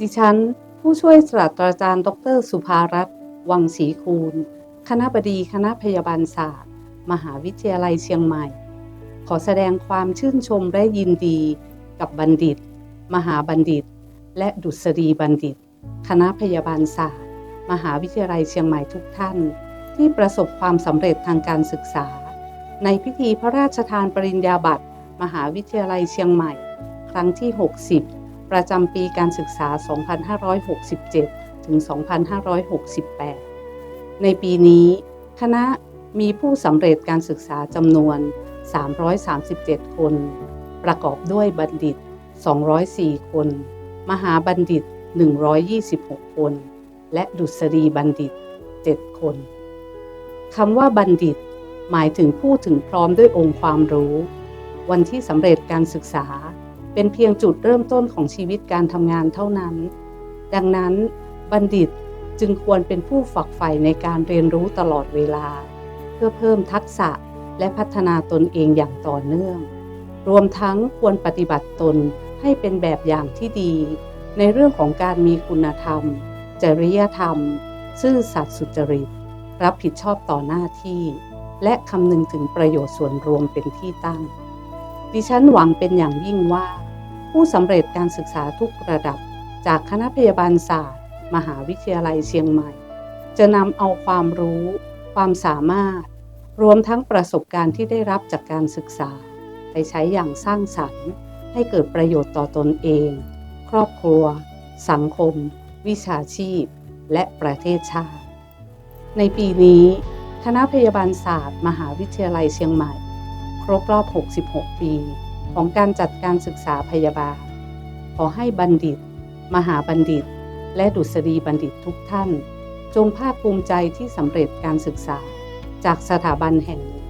ดิฉัน ผู้ช่วยศาสตราจารย์ ดร สุภารัตน์ วังศรีคูณ คณะบดีคณะพยาบาลศาสตร์ มหาวิทยาลัยเชียงใหม่ ขอแสดงความชื่นชมและยินดีกับบัณฑิต มหาบัณฑิต และดุษฎีบัณฑิต คณะพยาบาลศาสตร์ มหาวิทยาลัยเชียงใหม่ทุกท่าน ที่ประสบความสำเร็จทางการศึกษา ในพิธีพระราชทานปริญญาบัตรมหาวิทยาลัยเชียงใหม่ ครั้งที่ 60 ประจำปีการศึกษา 2567 ถึง 2568 ในปีนี้ คณะมีผู้สำเร็จการศึกษาจำนวน 337 คน ประกอบด้วยบัณฑิต 204 คน มหาบัณฑิต 126 คน และดุษฎีบัณฑิต 7 คนคำว่าบัณฑิต หมายถึงผู้ถึงพร้อมด้วยองค์ความรู้ วันที่สำเร็จการศึกษา เป็นเพียงจุดเริ่มต้นของชีวิตการทำงานเท่านั้น ดังนั้นบัณฑิตจึงควรเป็นผู้ฝักใฝ่ในการเรียนรู้ตลอดเวลา เพื่อเพิ่มทักษะและพัฒนาตนเองอย่างต่อเนื่อง รวมทั้งควรปฏิบัติตนให้เป็นแบบอย่างที่ดี ในเรื่องของการมีคุณธรรม จริยธรรม ซื่อสัตย์สุจริต รับผิดชอบต่อหน้าที่ และคำนึงถึงประโยชน์ส่วนรวมเป็นที่ตั้ง ดิฉันหวังเป็นอย่างยิ่งว่า ผู้สำเร็จการศึกษาทุกระดับ จากคณะพยาบาลศาสตร์ มหาวิทยาลัยเชียงใหม่ จะนำเอาความรู้ ความสามารถ รวมทั้งประสบการณ์ที่ได้รับจากการศึกษา ไปใช้อย่างสร้างสรรค์ ให้เกิดประโยชน์ต่อตนเอง ครอบครัว สังคม วิชาชีพ และประเทศชาติ ในปีนี้คณะพยาบาลศาสตร์ มหาวิทยาลัยเชียงใหม่ ครบรอบ 66 ปี ของการจัดการศึกษาพยาบาล ขอให้บัณฑิต มหาบัณฑิต และดุษฎีบัณฑิตทุกท่าน จงภาคภูมิใจที่สำเร็จการศึกษาจากสถาบันแห่งนึ่ง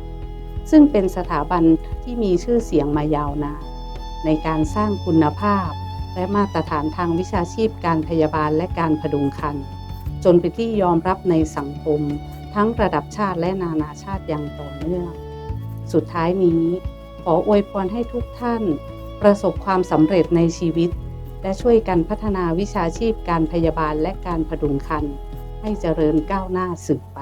ซึ่งเป็นสถาบันที่มีชื่อเสียงมายาวนานในการสร้างคุณภาพ และมาตรฐานทางวิชาชีพการพยาบาลและการพดุงครรภ์จนเป็นที่ยอมรับในสังคม ทั้งระดับชาติและนานาชาติอย่างต่อเนื่อง สุดท้ายนี้ ขออวยพรให้ทุกท่าน ประสบความสำเร็จในชีวิต และช่วยกันพัฒนาวิชาชีพการพยาบาลและการผดุงคัน ให้เจริญก้าวหน้าสืบไป